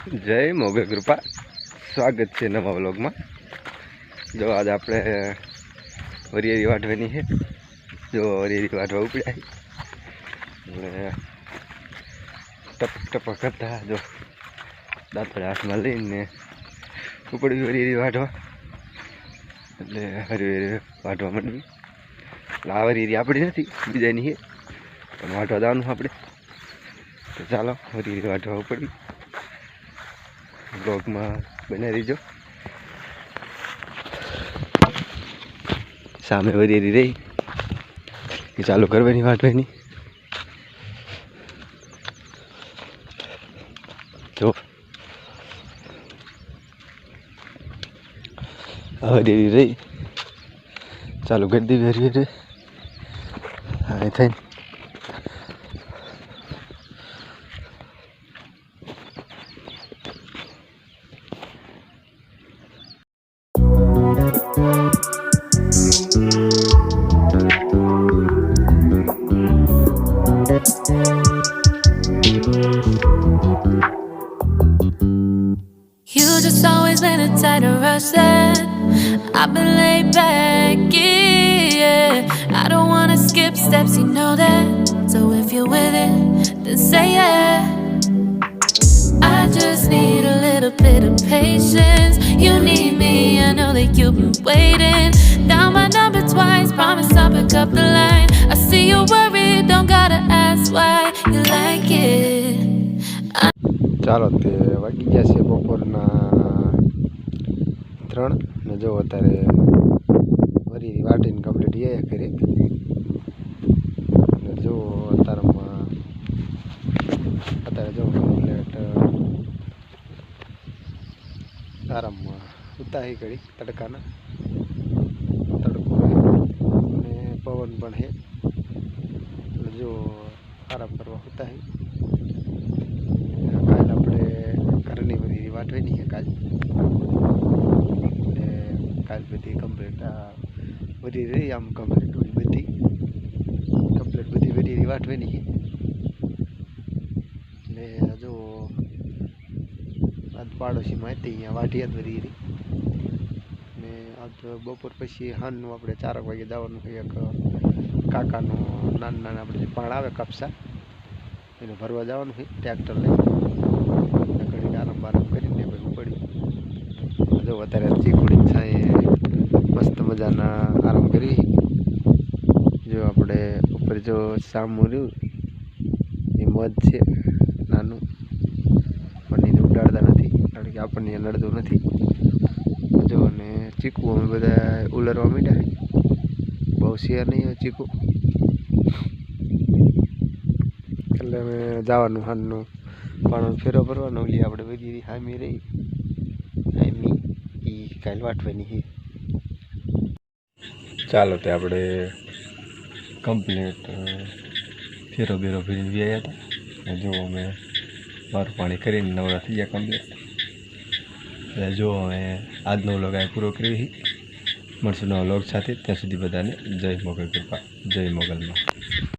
જય મોગલ કૃપા. સ્વાગત છે નવા વ્લોગમાં. જો આજે આપણે વરિયેરી વાટવાની છે. જો વરિયેરી વાટવા ઉપડ્યા એટલે ટપક ટપક કરતા જો દાંતડે હાથમાં લઈને ઉપડવી વરિયેરી વાટવા એટલે હરી વાટવા માંડવી. એટલે આ વરિયેરી આપણી નથી, બીજાની છે. પણ વાટવા જવાનું આપણે. તો ચાલો વરિયેરી વાટવા ઉપડવી. બ્લોગમાં બને રહીજો સામે વધી રહી. એ ચાલુ કરવાની વાટવાની તો હવે વરિયેરી રહી. ચાલુ કરી દેવી હરી હા થઈને always been a tight rush that I've been laid back, yeah. I don't wanna skip steps, you know that. So if you're with it, then say yeah. I just need a little bit of patience. You need me, I know that you've been waiting. Down my number twice, promise I'll pick up the line. I see you worried, don't gotta ask why you like it. ચાલો તે વાગી ગયા છે બપોરના ત્રણ. ને જો અત્યારે વરી વાટીને કમ્પ્લીટ એ કરી. ને જો અત્યારમાં અત્યારે જો કમ્પ્લીટ આરામમાં ઉતાહી કરી તડકાના. તડકો અને પવન પણ હે જો આરામ કરવા ઉતાહી કાલ આપણે ઘરની બધી વાટવાની છે કાલ. કાલ બધી કમ્પ્લીટ બધી રહી આમ કમ્પ્લીટ બધી કમ્પ્લીટ બધી બધી વાટવાની છે એટલે જો, આજ પાડોશીમાં હતી, અહીંયા વાઢિયાત વધી રહી. ને આજ બપોર પછી હાનનું આપણે ચારક વાગે જવાનું એક કાકાનું નાના નાના આપણે જે પાણ આવે કપસા, એને ભરવા જવાનું હોય ટ્રેક્ટર લઈને. ઘડીક આરામ બારામ કરીને પછી પડી જો, અત્યારે ચીકુડી છાંયે મજાના આરામ કરી. જો આપણે ઉપર જો સામું રહ્યું, એ મધ છે, નાનું. પણ એને ઉડાડતા નથી, કારણ કે આપણને નડતું નથી. જો અને ચીકુ અમે બધા ઉલરવા માંડ્યા. બહુ શિયાર નહીં હોય ચીકુ. એટલે અમે જવાનું હાલનું પણ ફેરો ભરવાનો. ઓલી આપણે બધી હામી રહી. હામી. એ કાલ વાટવાની છે ચાલો તે આપણે કમ્પ્લીટ ફેરો બેરો ભરીને આવ્યા હતા. અને જો અમે મારું પાણી કરીને નવરા થઈ ગયા કમ્પ્લીટ એટલે જો અમે આજનો વ્લોગ આ પૂરો કરી મળશું નવા વ્લોગ સાથે. ત્યાં સુધી બધાને જય મોગલ કૃપા, જય મોગલમાં.